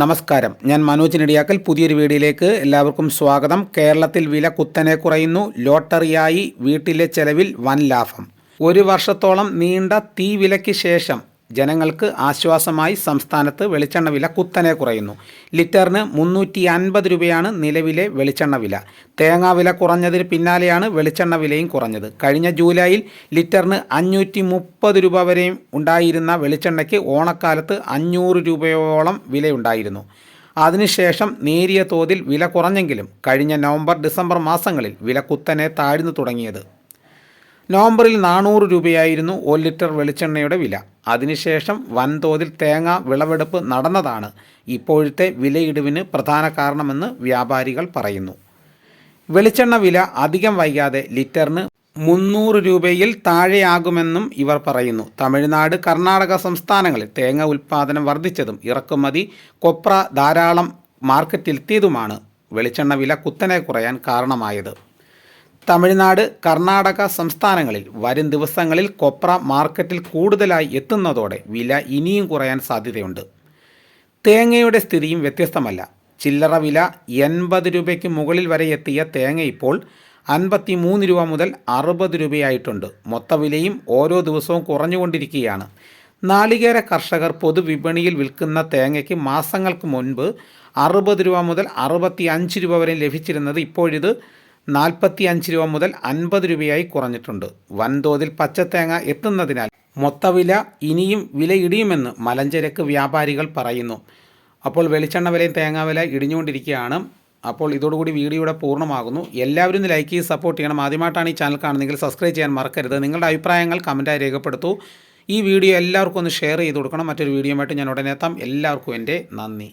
നമസ്കാരം. ഞാൻ മനോജ് നെടിയാക്കൽ. പുതിയൊരു വീഡിയോയിലേക്ക് എല്ലാവർക്കും സ്വാഗതം. കേരളത്തിൽ വില കുത്തനെ കുറയുന്നു. ലോട്ടറിയായി വീട്ടിലെ ചെലവിൽ വൻ ലാഭം. ഒരു വർഷത്തോളം നീണ്ട തീ വിലയ്ക്ക് ശേഷം ജനങ്ങൾക്ക് ആശ്വാസമായി സംസ്ഥാനത്ത് വെളിച്ചെണ്ണ വില കുത്തനെ കുറയുന്നു. ലിറ്ററിന് മുന്നൂറ്റി അൻപത് രൂപയാണ് നിലവിലെ വെളിച്ചെണ്ണ വില. തേങ്ങാ വില കുറഞ്ഞതിന് പിന്നാലെയാണ് വെളിച്ചെണ്ണ വിലയും കുറഞ്ഞത്. കഴിഞ്ഞ ജൂലൈയിൽ ലിറ്ററിന് അഞ്ഞൂറ്റി മുപ്പത് രൂപ വരെയും ഉണ്ടായിരുന്ന വെളിച്ചെണ്ണയ്ക്ക് ഓണക്കാലത്ത് അഞ്ഞൂറ് രൂപയോളം വിലയുണ്ടായിരുന്നു. അതിനുശേഷം നേരിയ തോതിൽ വില കുറഞ്ഞെങ്കിലും കഴിഞ്ഞ നവംബർ ഡിസംബർ മാസങ്ങളിൽ വില കുത്തനെ താഴ്ന്നു തുടങ്ങിയത്. നവംബറിൽ നാനൂറ് രൂപയായിരുന്നു ഒരു ലിറ്റർ വെളിച്ചെണ്ണയുടെ വില. അതിനുശേഷം വൻതോതിൽ തേങ്ങ വിളവെടുപ്പ് നടന്നതാണ് ഇപ്പോഴത്തെ വിലയിടിവിന് പ്രധാന കാരണമെന്ന് വ്യാപാരികൾ പറയുന്നു. വെളിച്ചെണ്ണ വില അധികം വൈകാതെ ലിറ്ററിന് മുന്നൂറ് രൂപയിൽ താഴെയാകുമെന്നും ഇവർ പറയുന്നു. തമിഴ്നാട് കർണാടക സംസ്ഥാനങ്ങളിൽ തേങ്ങ ഉൽപ്പാദനം വർദ്ധിച്ചതും ഇറക്കുമതി കൊപ്ര ധാരാളം മാർക്കറ്റിലെത്തിയതുമാണ് വെളിച്ചെണ്ണ വില കുത്തനെ കുറയാൻ കാരണമായത്. തമിഴ്നാട് കർണാടക സംസ്ഥാനങ്ങളിൽ വരും ദിവസങ്ങളിൽ കൊപ്ര മാർക്കറ്റിൽ കൂടുതലായി എത്തുന്നതോടെ വില ഇനിയും കുറയാൻ സാധ്യതയുണ്ട്. തേങ്ങയുടെ സ്ഥിതിയും വ്യത്യസ്തമല്ല. ചില്ലറ വില എൺപത് രൂപയ്ക്ക് മുകളിൽ വരെ എത്തിയ തേങ്ങ ഇപ്പോൾ അൻപത്തി മൂന്ന് രൂപ മുതൽ അറുപത് രൂപയായിട്ടുണ്ട്. മൊത്തവിലയും ഓരോ ദിവസവും കുറഞ്ഞുകൊണ്ടിരിക്കുകയാണ്. നാളികേര കർഷകർ പൊതുവിപണിയിൽ വിൽക്കുന്ന തേങ്ങയ്ക്ക് മാസങ്ങൾക്ക് മുൻപ് അറുപത് രൂപ മുതൽ അറുപത്തി അഞ്ച് രൂപ വരെ ലഭിച്ചിരുന്നത് ഇപ്പോഴിത് നാൽപ്പത്തി അഞ്ച് രൂപ മുതൽ അൻപത് രൂപയായി കുറഞ്ഞിട്ടുണ്ട്. വൻതോതിൽ പച്ചത്തേങ്ങ എത്തുന്നതിനാൽ മൊത്തവില ഇനിയും വില ഇടിയുമെന്ന് മലഞ്ചരക്ക് വ്യാപാരികൾ പറയുന്നു. അപ്പോൾ വെളിച്ചെണ്ണ വിലയും തേങ്ങാ വില ഇടിഞ്ഞുകൊണ്ടിരിക്കുകയാണ്. അപ്പോൾ ഇതോടുകൂടി വീഡിയോയുടെ പൂർണമാകുന്നു. എല്ലാവരും ലൈക്ക് ചെയ്ത് സപ്പോർട്ട് ചെയ്യണം. ആദ്യമായിട്ടാണ് ഈ ചാനൽ കാണുന്നതെങ്കിൽ സബ്സ്ക്രൈബ് ചെയ്യാൻ മറക്കരുത്. നിങ്ങളുടെ അഭിപ്രായങ്ങൾ കമന്റായി രേഖപ്പെടുത്തൂ. ഈ വീഡിയോ എല്ലാവർക്കും ഒന്ന് ഷെയർ ചെയ്ത് കൊടുക്കണം. മറ്റൊരു വീഡിയോയുമായിട്ട് ഞാൻ ഉടനെ എത്താം. എല്ലാവർക്കും എന്റെ നന്ദി.